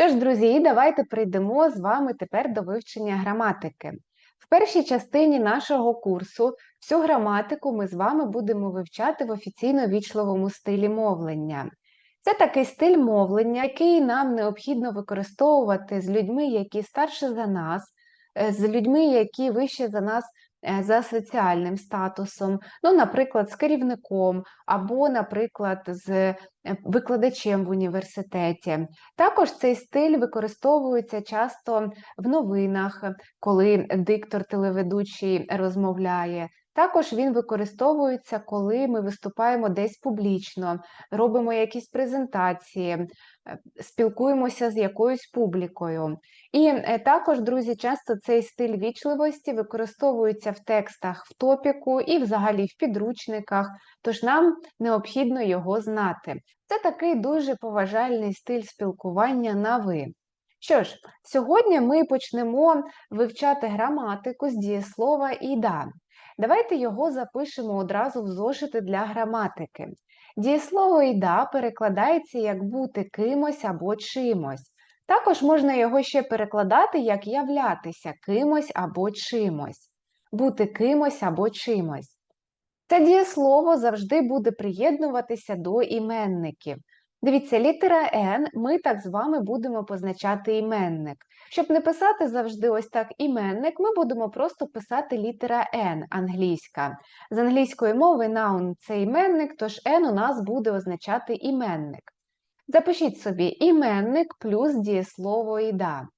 Що ж, друзі, давайте прийдемо з вами тепер до вивчення граматики. В першій частині нашого курсу всю граматику ми з вами будемо вивчати в офіційно-вічливому стилі мовлення. Це такий стиль мовлення, який нам необхідно використовувати з людьми, які старше за нас, е, з людьми, які вище за нас за соціальним статусом, ну, наприклад, з керівником, або, наприклад, з е, викладачем в університеті. Також цей стиль використовується часто в новинах, коли диктор телеведучий розмовляє. Також він використовується, коли ми виступаємо десь публічно, робимо якісь презентації, е, спілкуємося з якоюсь публікою. І е, також, друзі, часто цей стиль вічливості використовується в текстах в топіку і взагалі в підручниках, тож нам необхідно його знати. Це такий дуже поважальний стиль спілкування на ви. Що ж, сьогодні ми почнемо вивчати граматику з дієслова і да. Давайте його запишемо одразу в зошити для граматики. Дієслово «іда» перекладається як бути кимось або чимось. Також можна його ще перекладати як являтися кимось або чимось, бути кимось або чимось. Це дієслово завжди буде приєднуватися до іменників. Дивіться, літера N ми так з вами будемо позначати іменник. Щоб не писати завжди ось так іменник, ми будемо просто писати літера N англійська. З англійської мови noun – це іменник, тож N у нас буде означати іменник. Запишіть собі іменник плюс дієслово «іда».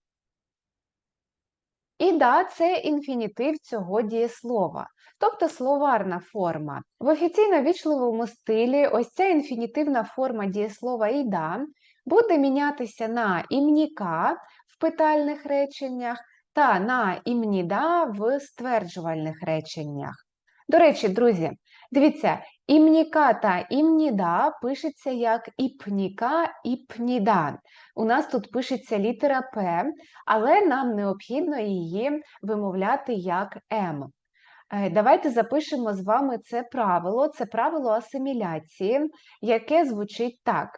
«Іда» – це інфінітив цього дієслова, тобто словарна форма. В офіційно-вічливому стилі ось ця інфінітивна форма дієслова «іда» буде мінятися на імніка в питальних реченнях та на імніда в стверджувальних реченнях. До речі, друзі, дивіться, імніка та імніда пишеться як іпніка, іпніда. У нас тут пишеться літера П, але нам необхідно її вимовляти як М. Е, давайте запишемо з вами це правило, це правило асиміляції, яке звучить так.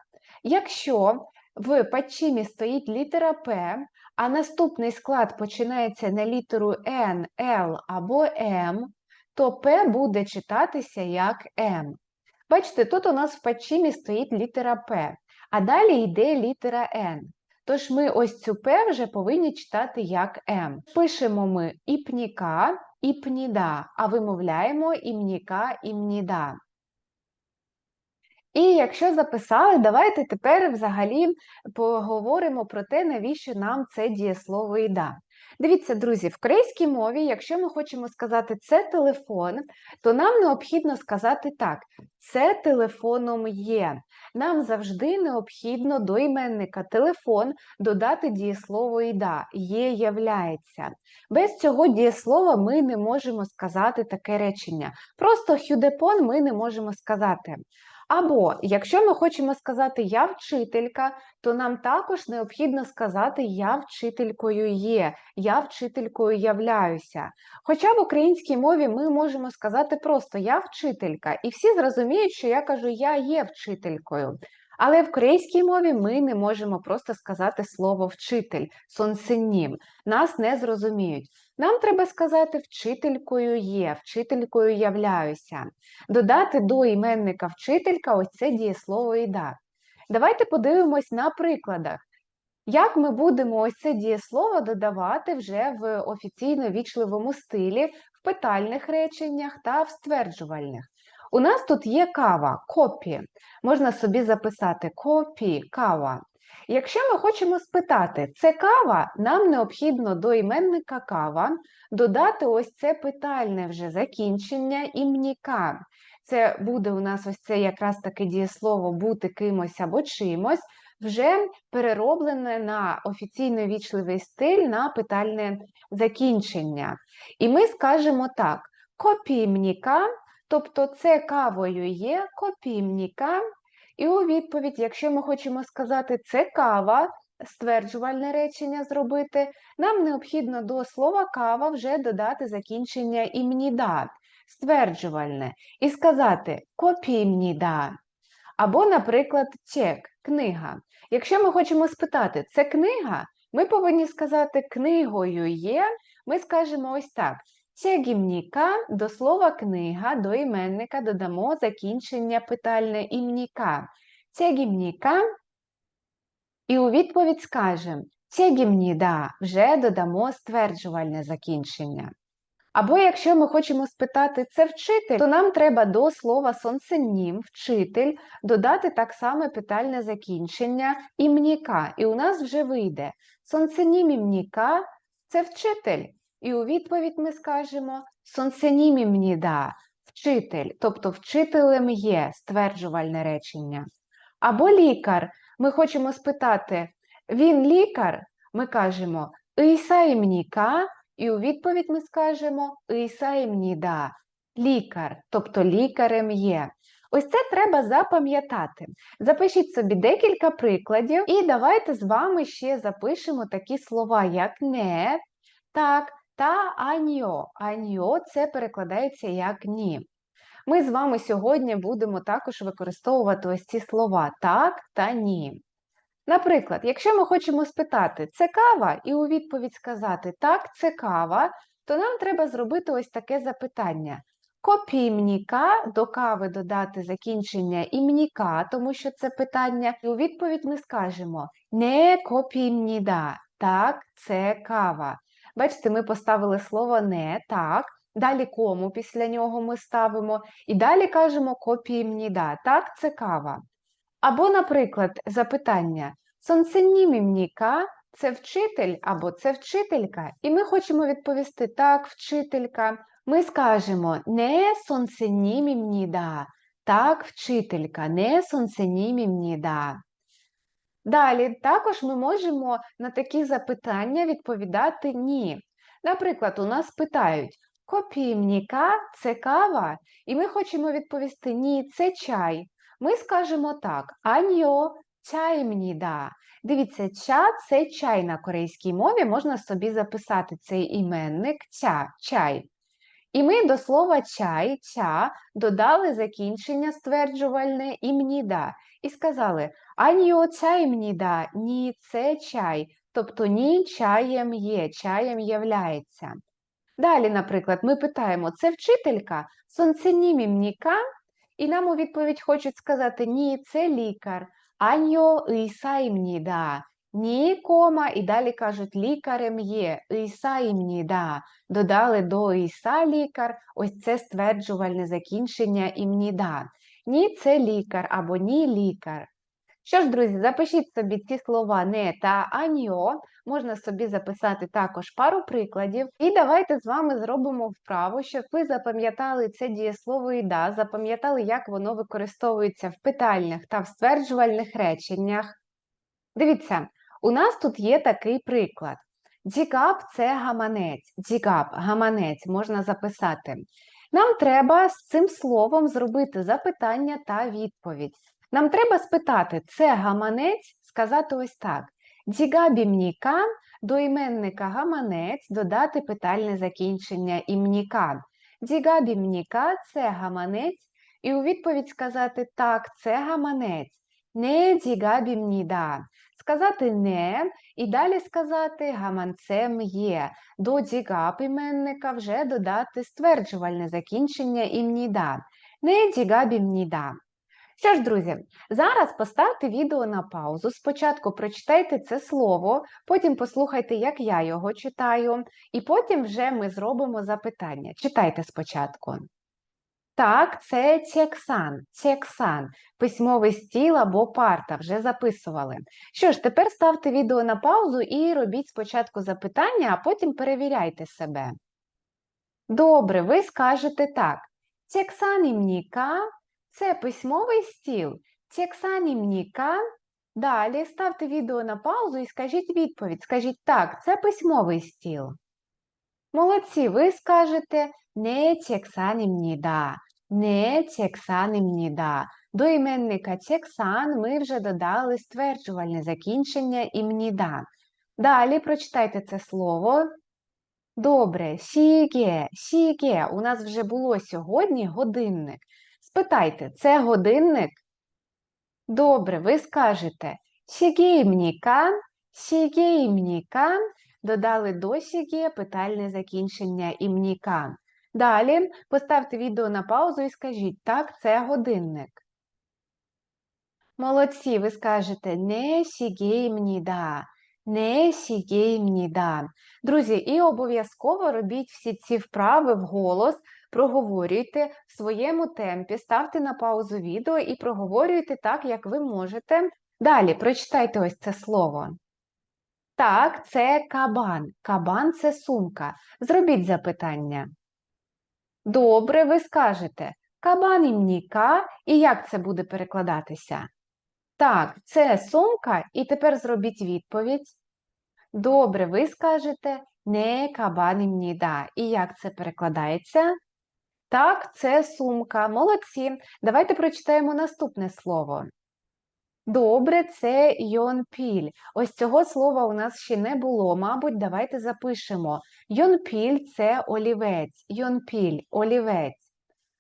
Якщо в пачимі стоїть літера П, а наступний склад починається на літеру Н, Л або М, то П буде читатися як М. Бачите, тут у нас в пачимі стоїть літера П, а далі йде літера Н. Тож ми ось цю П вже повинні читати як М. Пишемо ми іпніка, іпніда, а вимовляємо імніка, імніда. І якщо записали, давайте тепер взагалі поговоримо про те, навіщо нам це дієслово «іда». Дивіться, друзі, в корейській мові, якщо ми хочемо сказати це телефон, то нам необхідно сказати так: це телефоном є. Нам завжди необхідно до іменника телефон додати дієслово «іда», є являється. Без цього дієслова ми не можемо сказати таке речення. Просто хюдепон ми не можемо сказати. Або, якщо ми хочемо сказати Я вчителька, то нам також необхідно сказати Я вчителькою є, я вчителькою являюся. Хоча в українській мові ми можемо сказати просто Я вчителька, і всі зрозуміють, що я кажу Я є вчителькою. Але в корейській мові ми не можемо просто сказати слово вчитель, сонсеннім. Нас не зрозуміють. Нам треба сказати вчителькою є, вчителькою являюся. Додати до іменника вчителька ось це дієслово «іда». Давайте подивимось на прикладах. Як ми будемо ось це дієслово додавати вже в офіційно вічливому стилі, в питальних реченнях та в стверджувальних? У нас тут є кава, копі. Можна собі записати копі, кава. Якщо ми хочемо спитати, це кава, нам необхідно до іменника кава додати ось це питальне вже закінчення імніка. Це буде у нас ось це якраз таке дієслово бути кимось або чимось, вже перероблене на офіційно вічливий стиль на питальне закінчення. І ми скажемо так: копімніка Тобто це кавою є копімніка. І у відповідь, якщо ми хочемо сказати це кава, стверджувальне речення зробити, нам необхідно до слова кава вже додати закінчення імніда, стверджувальне, і сказати копімніда. Або, наприклад, чек, книга. Якщо ми хочемо спитати, це книга, ми повинні сказати книгою є, ми скажемо ось так. Цегімніка до слова книга, до іменника додамо закінчення питальне імніка. Цегімніка і у відповідь скажемо «Цегімніда» вже додамо стверджувальне закінчення. Або якщо ми хочемо спитати це вчитель, то нам треба до слова сонценім, вчитель, додати так само питальне закінчення імніка. І у нас вже вийде сонценім імніка це вчитель. І у відповідь ми скажемо сонценім імніда вчитель, тобто вчителем є стверджувальне речення. Або лікар. Ми хочемо спитати, він лікар? Ми кажемо Іса імніка, і у відповідь ми скажемо Іса імніда, лікар, тобто лікарем є. Ось це треба запам'ятати. Запишіть собі декілька прикладів, і давайте з вами ще запишемо такі слова, як не, так та аньо. Аньо це перекладається як ні. Ми з вами сьогодні будемо також використовувати ось ці слова так та ні. Наприклад, якщо ми хочемо спитати, це кава, і у відповідь сказати так, це кава, то нам треба зробити ось таке запитання. Копімніка до кави додати закінчення імніка, тому що це питання, і у відповідь ми скажемо не копімніда, так, це кава. Бачите, ми поставили слово не так, далі кому після нього ми ставимо, і далі кажемо копімніда, так, це кава. Або, наприклад, запитання сонценімімніка це вчитель або це вчителька, і ми хочемо відповісти так, вчителька. Ми скажемо не сонценімімніда, так, вчителька, не сонценімімніда. Далі також ми можемо на такі запитання відповідати ні. Наприклад, у нас питають копімніка це кава, і ми хочемо відповісти ні, це чай. Ми скажемо так: аньо чаймніда. Дивіться, ча це чай на корейській мові, можна собі записати цей іменник ця, чай. І ми до слова чай, ча додали закінчення стверджувальне імніда. І сказали аньо чаймніда, ні, це чай. Тобто ні чаєм є, чаєм являється. Далі, наприклад, ми питаємо: це вчителька сонценімімніка? І нам у відповідь хочуть сказати ні, це лікар. Аньо ісаїмніда. Ні, кома, і далі кажуть лікарем є. Ісаїмніда. Додали до іса лікар, ось це стверджувальне закінчення імніда. Ні, це лікар або ні лікар. Що ж, друзі, запишіть собі ці слова не та аньо, можна собі записати також пару прикладів. І давайте з вами зробимо вправу, щоб ви запам'ятали це дієслово да, запам'ятали, як воно використовується в питальних та в стверджувальних реченнях. Дивіться, у нас тут є такий приклад. Дігап це гаманець. Дігап, гаманець можна записати. Нам треба з цим словом зробити запитання та відповідь. Нам треба спитати, це гаманець, сказати ось так. Дігабімніка до іменника гаманець додати питальне закінчення імніка. Дігабімніка це гаманець, і у відповідь сказати так, це гаманець. Не дігабімніда. Сказати не, і далі сказати гаманцем є. До дігаб іменника вже додати стверджувальне закінчення імніда. Не дігабімніда. Що ж, друзі, зараз поставте відео на паузу. Спочатку прочитайте це слово, потім послухайте, як я його читаю, і потім вже ми зробимо запитання. Читайте спочатку. Так, це тексан, тексан, письмовий стіл або парта, вже записували. Що ж, тепер ставте відео на паузу і робіть спочатку запитання, а потім перевіряйте себе. Добре, ви скажете так. Тексанімніка це письмовий стіл. Тексанімніка. Далі ставте відео на паузу і скажіть відповідь. Скажіть так, це письмовий стіл. Молодці, ви скажете не тексанімніда не імніда. До іменника цексан ми вже додали стверджувальне закінчення імніда. Далі прочитайте це слово. Добре, сіге, сіге. У нас вже було сьогодні годинник. Спитайте, це годинник? Добре, ви скажете сігеймнікан, сігеймнікан. Додали до сіге питальне закінчення імнікан. Далі поставте відео на паузу і скажіть, так, це годинник. Молодці, ви скажете не сігеймніда, не сігеймніда. Друзі, і обов'язково робіть всі ці вправи вголос, проговорюйте в своєму темпі, ставте на паузу відео і проговорюйте так, як ви можете. Далі прочитайте ось це слово. Так, це кабан. Кабан це сумка. Зробіть запитання. Добре, ви скажете кабан імніка, і як це буде перекладатися? Так, це сумка, і тепер зробіть відповідь. Добре, ви скажете не кабан імніда. І як це перекладається? Так, це сумка. Молодці. Давайте прочитаємо наступне слово. Добре, це йонпіль. Ось цього слова у нас ще не було. Мабуть, давайте запишемо. Йонпіль це олівець. Йонпіль олівець.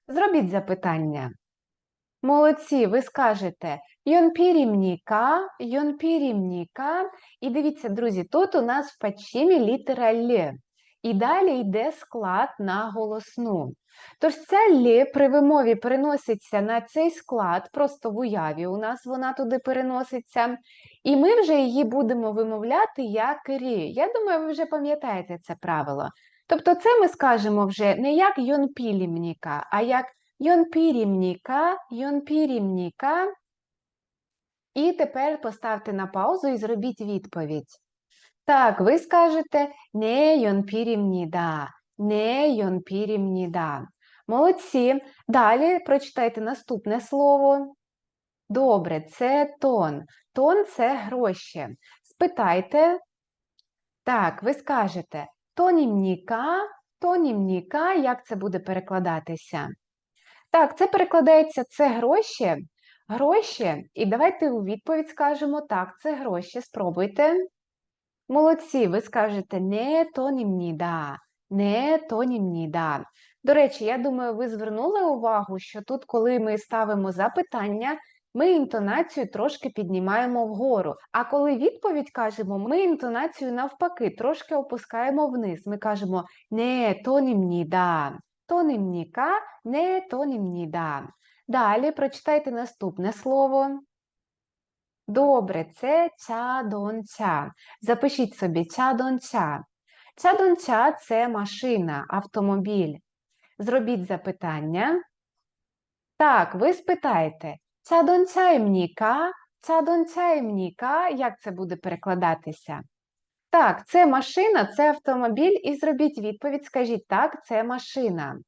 Зробіть запитання. Молодці, ви скажете йонпірімніка, йонпірімніка. І дивіться, друзі, тут у нас в пачімі літера Л. І далі йде склад на голосну. Тож ця Л при вимові переноситься на цей склад, просто в уяві у нас вона туди переноситься. І ми вже її будемо вимовляти як рі. Я думаю, ви вже пам'ятаєте це правило. Тобто це ми скажемо вже не як йонпілімніка, а як йонпірімніка, йонпірімніка. І тепер поставте на паузу і зробіть відповідь. Так, ви скажете не йонпірімніда, не йонпірімніда. Молодці. Далі прочитайте наступне слово. Добре, це тон. Тон це гроші. Спитайте. Так, ви скажете тонімніка, тонімніка, як це буде перекладатися? Так, це перекладається це гроші. Гроші. І давайте у відповідь скажемо так, це гроші. Спробуйте. Молодці, ви скажете не тонімніда, не тонімніда. До речі, я думаю, ви звернули увагу, що тут, коли ми ставимо запитання, ми інтонацію трошки піднімаємо вгору. А коли відповідь кажемо, ми інтонацію навпаки трошки опускаємо вниз. Ми кажемо не тонімніда, тонімніка, не тонімніда. Далі прочитайте наступне слово. Добре, це ця-дон-ця. Запишіть собі Ця донця це машина, автомобіль. Зробіть запитання. Так, ви спитаєте, ця донця імніка, ця донця імніка, як це буде перекладатися? Так, це машина, це автомобіль, і зробіть відповідь, скажіть так, це машина.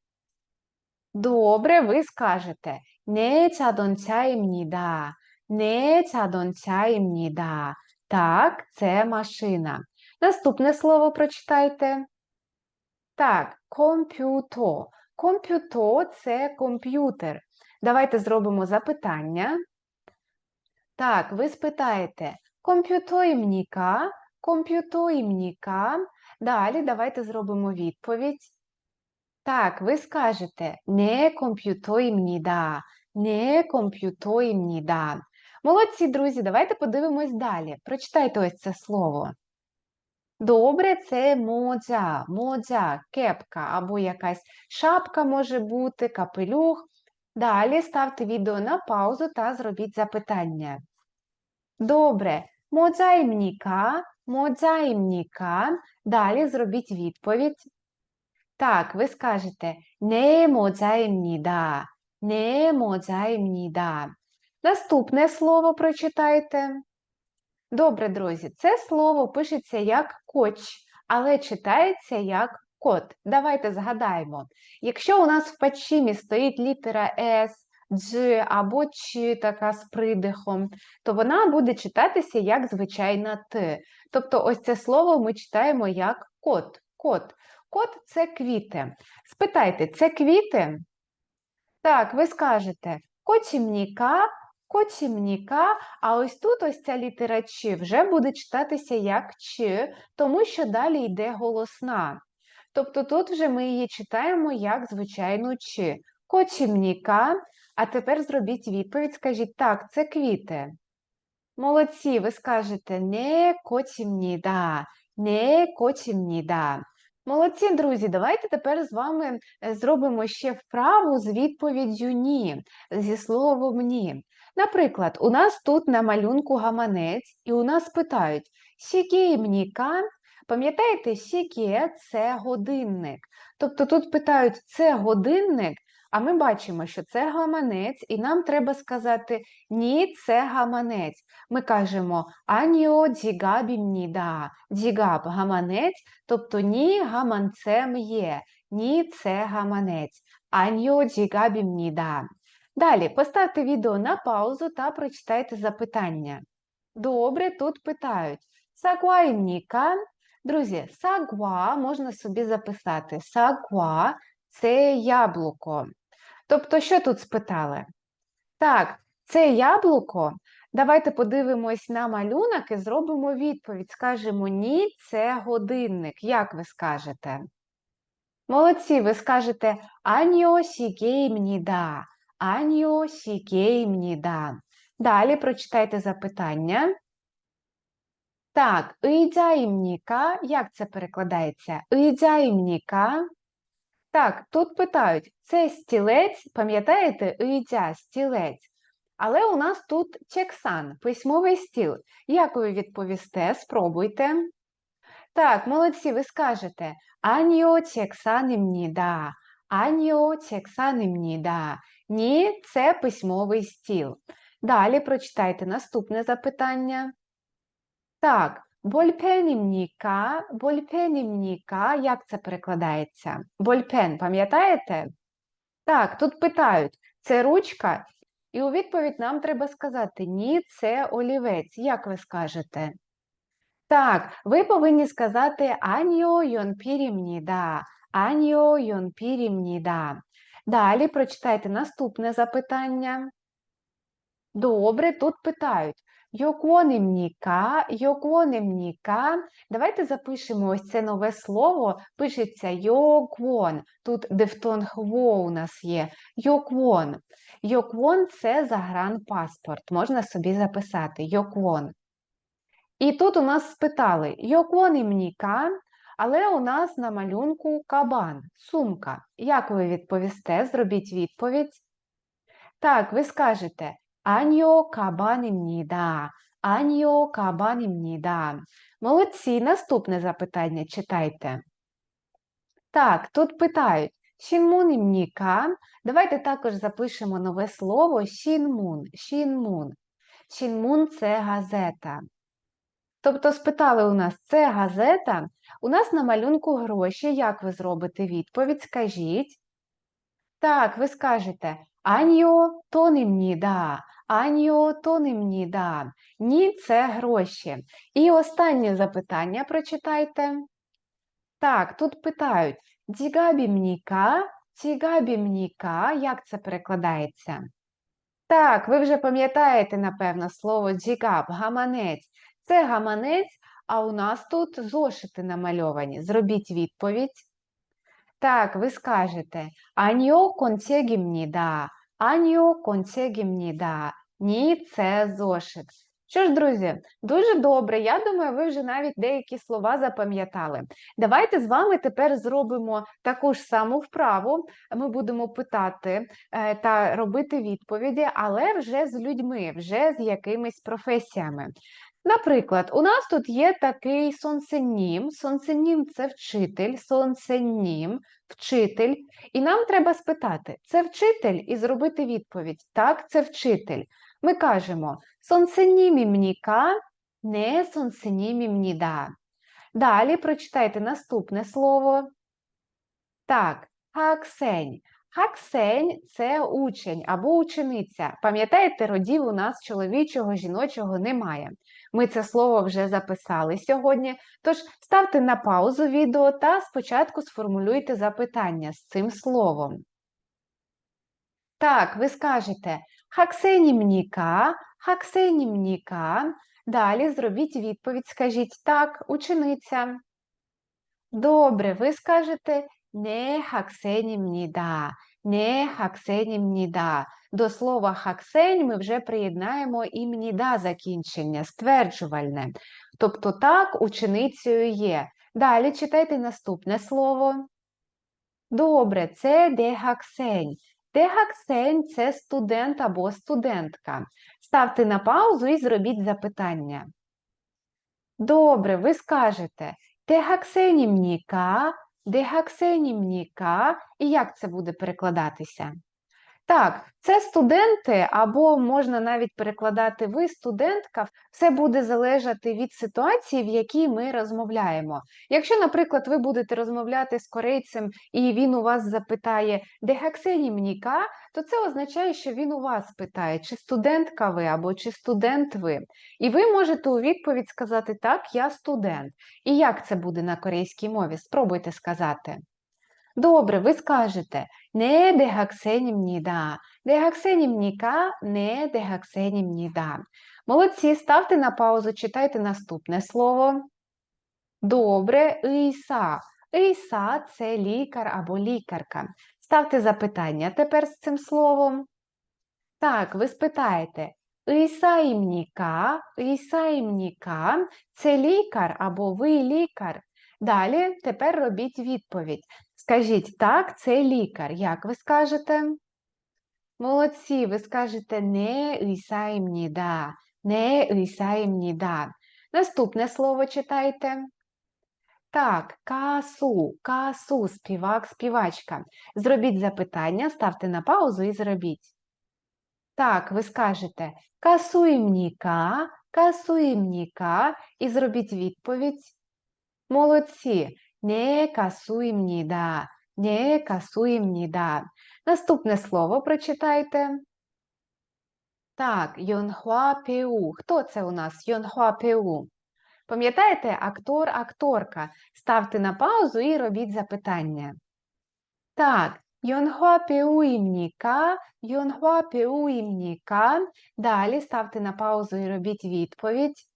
Добре, ви скажете не ця донця імніда, не ця донця імніда. Так, це машина. Наступне слово прочитайте. Так, комп'юто. Комп'юто це комп'ютер. Давайте зробимо запитання. Так, ви спитаєте, комп'юtoїмніка, комп'юtoїмніка. Далі давайте зробимо відповідь. Так, ви скажете не комп'юtoїмніда, не комп'юtoїмніда. Молодці, друзі, давайте подивимось далі. Прочитайте ось це слово. Добре, це модзя, модзя, кепка або якась шапка може бути, капелюх. Далі ставте відео на паузу та зробіть запитання. Добре, модзаїмніка, модзаїмніка. Далі зробіть відповідь. Так, ви скажете не модзаїмніда, не модзаїмніда. Наступне слово прочитайте. Добре, друзі, це слово пишеться як коч, але читається як кот. Давайте згадаємо. Якщо у нас в пачімі стоїть літера С, Дж або Ч така з придихом, то вона буде читатися як звичайна Т. Тобто, ось це слово ми читаємо як кот. Кот. Кот це квіти. Спитайте, це квіти? Так, ви скажете кочімніка, кочімніка, а ось тут ось ця літера Ч вже буде читатися як Ч, тому що далі йде голосна. Тобто тут вже ми її читаємо як звичайну Ч. Кочімніка, а тепер зробіть відповідь, скажіть, так, це квіти. Молодці, ви скажете не котімніда, не котімніда. Молодці, друзі, давайте тепер з вами е, зробимо ще вправу з відповіддю ні, зі словом ні. Наприклад, у нас тут на малюнку гаманець, і у нас питають сікеймніка. Пам'ятаєте, сіке це годинник. Тобто тут питають це годинник, а ми бачимо, що це гаманець, і нам треба сказати ні, це гаманець. Ми кажемо аніо дзігабімніда. Дзігаб гаманець, тобто ні гаманцем є. Ні, це гаманець. Аніо дзігабімніда. Далі поставте відео на паузу та прочитайте запитання. Добре, тут питають. Сагуайніка. Друзі, сагуа можна собі записати. Сагуа це яблуко. Тобто, що тут спитали? Так, це яблуко. Давайте подивимось на малюнок і зробимо відповідь. Скажемо ні, це годинник. Як ви скажете? Молодці, ви скажете аніо сігеймніда. Аньо сікей мніда. Далі прочитайте запитання. Так, ідяїмніка. Як це перекладається? Ідяїмніка. Так, тут питають: це стілець, пам'ятаєте, ідя стілець. Але у нас тут чексан, письмовий стіл. Як ви відповісте? Спробуйте. Так, молодці, ви скажете: Аньо чексан імніда. Аніо чексанімніда. Ні, це письмовий стіл. Далі прочитайте наступне запитання. Так, больпенімніка, больпенімніка, як це перекладається? Больпен, пам'ятаєте? Так, тут питають, це ручка? І у відповідь нам треба сказати ні, це олівець. Як ви скажете? Так, ви повинні сказати аніо йонпірімніда. Аніо йонпірімніда. Далі прочитайте наступне запитання. Добре, тут питають. Йоконімніка, йоконімніка. Давайте запишемо ось це нове слово. Пишеться йоквон. Тут дифтонг во у нас є. Йоквон. Йоквон це загранпаспорт. Можна собі записати. Йоквон. І тут у нас спитали йоконімніка, але у нас на малюнку кабан, сумка. Як ви відповісте? Зробіть відповідь. Так, ви скажете Аньо кабанімніда. Аньо кабанімніда. Молодці, наступне запитання читайте. Так, тут питають Шінмунімніка. Давайте також запишемо нове слово Шінмун. Шінмун. Шінмун це газета. Тобто спитали у нас, це газета? У нас на малюнку гроші. Як ви зробите відповідь? Скажіть. Так, ви скажете Аньо тонімніда. Аніо тонімніда. Ні, це гроші. І останнє запитання прочитайте. Так, тут питають дзігабімніка, дзігабімніка, як це перекладається? Так, ви вже пам'ятаєте, напевно, слово дзігаб, гаманець. Це гаманець, а у нас тут зошити намальовані. Зробіть відповідь. Так, ви скажете Аньо концегімніда. Аніо концегімніда. Ні, це зошит. Що ж, друзі, дуже добре. Я думаю, ви вже навіть деякі слова запам'ятали. Давайте з вами тепер зробимо таку ж саму вправу. Ми будемо питати е, та робити відповіді, але вже з людьми, вже з якимись професіями. Наприклад, у нас тут є такий сонсенім. Сонсенім це вчитель, сонсенім, вчитель. І нам треба спитати, це вчитель і зробити відповідь. Так, це вчитель. Ми кажемо сонсенімімніка, не сонсенімімніда. Далі прочитайте наступне слово. Так, хаксень. Хаксень це учень або учениця. Пам'ятаєте, родів у нас чоловічого, жіночого немає. Ми це слово вже записали сьогодні. Тож ставте на паузу відео та спочатку сформулюйте запитання з цим словом. Так, ви скажете хаксенімніка, хаксенімніка. Далі зробіть відповідь, скажіть так, учениця. Добре, ви скажете не хаксенімніда, не хаксенімніда. До слова хаксень ми вже приєднаємо імніда закінчення, стверджувальне. Тобто так ученицею є. Далі читайте наступне слово. Добре, це дехаксень. Дехаксень – це студент або студентка. Ставте на паузу і зробіть запитання. Добре, ви скажете дехаксенімніка, дехаксенімніка. І як це буде перекладатися? Так, це студенти, або можна навіть перекладати ви студентка. Все буде залежати від ситуації, в якій ми розмовляємо. Якщо, наприклад, ви будете розмовляти з корейцем, і він у вас запитає, де гаксенімніка, то це означає, що він у вас питає, чи студентка ви або чи студент ви. І ви можете у відповідь сказати так, я студент. І як це буде на корейській мові? Спробуйте сказати. Добре, ви скажете не дегаксенімніда. Дегаксенімніка, не дегаксенімніда. Молодці, ставте на паузу, читайте наступне слово. Добре, іса. Іса це лікар або лікарка. Ставте запитання тепер з цим словом. Так, ви спитаєте. Ісаїмніка, ісаїмніка це лікар або ви лікар. Далі тепер робіть відповідь. Скажіть, так, це лікар. Як ви скажете? Молодці, ви скажете не ісаїмніда, не ісаїмніда. Наступне слово читайте. Так, касу, касу, співак, співачка. Зробіть запитання, ставте на паузу і зробіть. Так, ви скажете касуємніка, касуємніка і зробіть відповідь. Молодці. Не касуємніда, не касуємніда. Наступне слово прочитайте. Так, Йонхуа Пеу. Хто це у нас? Йонхуа Пеу. Пам'ятаєте, актор, акторка. Ставте на паузу і робіть запитання. Так, Йонхуа Пеуімніка, Йонхуа Пеуімніка. Далі ставте на паузу і робіть відповідь.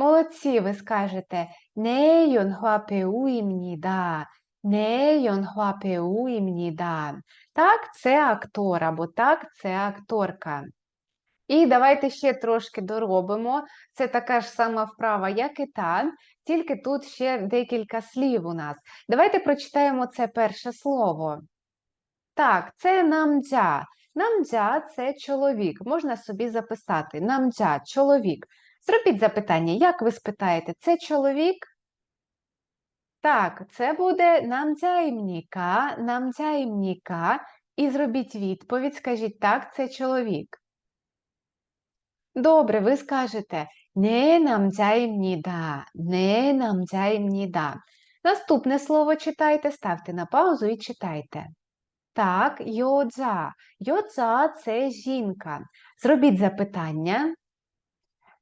Молодці, ви скажете не Йонхуа Пеуімніда, не Йонхуа Пеуімніда. Так, це актор або так, це акторка. І давайте ще трошки доробимо. Це така ж сама вправа, як і та, тільки тут ще декілька слів у нас. Давайте прочитаємо це перше слово. Так, це намдзя. Намдзя – це чоловік. Можна собі записати. Намдзя – чоловік. Зробіть запитання, як ви спитаєте, це чоловік? Так, це буде намдзяємніка, намдзяємніка. І зробіть відповідь, скажіть так, це чоловік. Добре, ви скажете не намдзяємніда, не намдзяємніда. Наступне слово читайте, ставте на паузу і читайте. Так, йодза. Йодза це жінка. Зробіть запитання.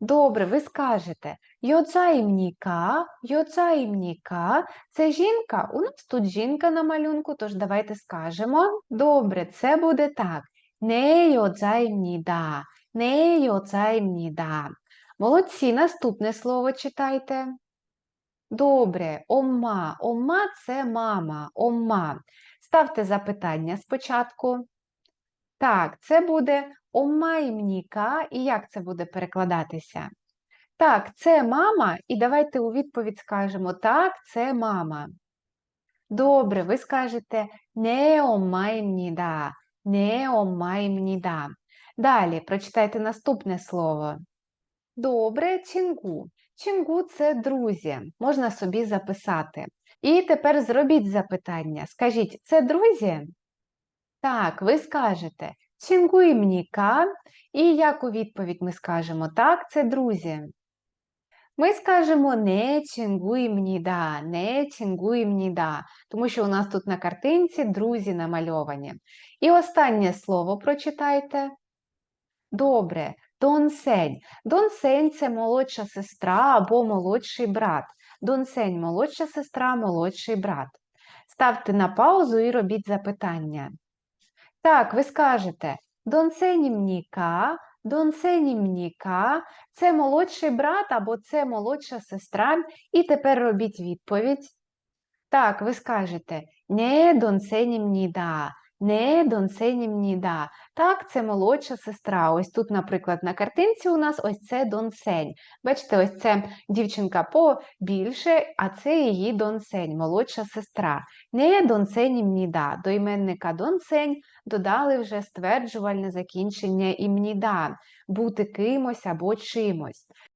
Добре, ви скажете йодзаємніка, йодзаємніка це жінка. У нас тут жінка на малюнку, тож давайте скажемо. Добре, це буде так. Не йодзаємніда, не йодзаємніда. Молодці, наступне слово читайте. Добре, омма. Омма це мама, омма. Ставте запитання спочатку. Так, це буде омаймніка. І як це буде перекладатися? Так, це мама, і давайте у відповідь скажемо так, це мама. Добре, ви скажете не омаймніда, не. Далі прочитайте наступне слово. Добре, чінгу. Чінгу це друзі, можна собі записати. І тепер зробіть запитання. Скажіть, це друзі? Так, ви скажете чінгуємніка. І як у відповідь ми скажемо так, це друзі. Ми скажемо не чінгуємніда, не чінгуємніда, тому що у нас тут на картинці друзі намальовані. І останнє слово прочитайте. Добре, донсень. Донсень це молодша сестра або молодший брат. Донсень молодша сестра, молодший брат. Ставте на паузу і робіть запитання. Так, ви скажете донценімніка, донценімніка, це молодший брат або це молодша сестра. І тепер робіть відповідь. Так, ви скажете не донсенімніда, Не донсенімніда. Так, це молодша сестра. Ось тут, наприклад, на картинці у нас ось це донсень. Бачите, ось це дівчинка побільше, а це її донсень, молодша сестра. Не донсенімніда. До іменника донсень додали вже стверджувальне закінчення імніда бути кимось або чимось.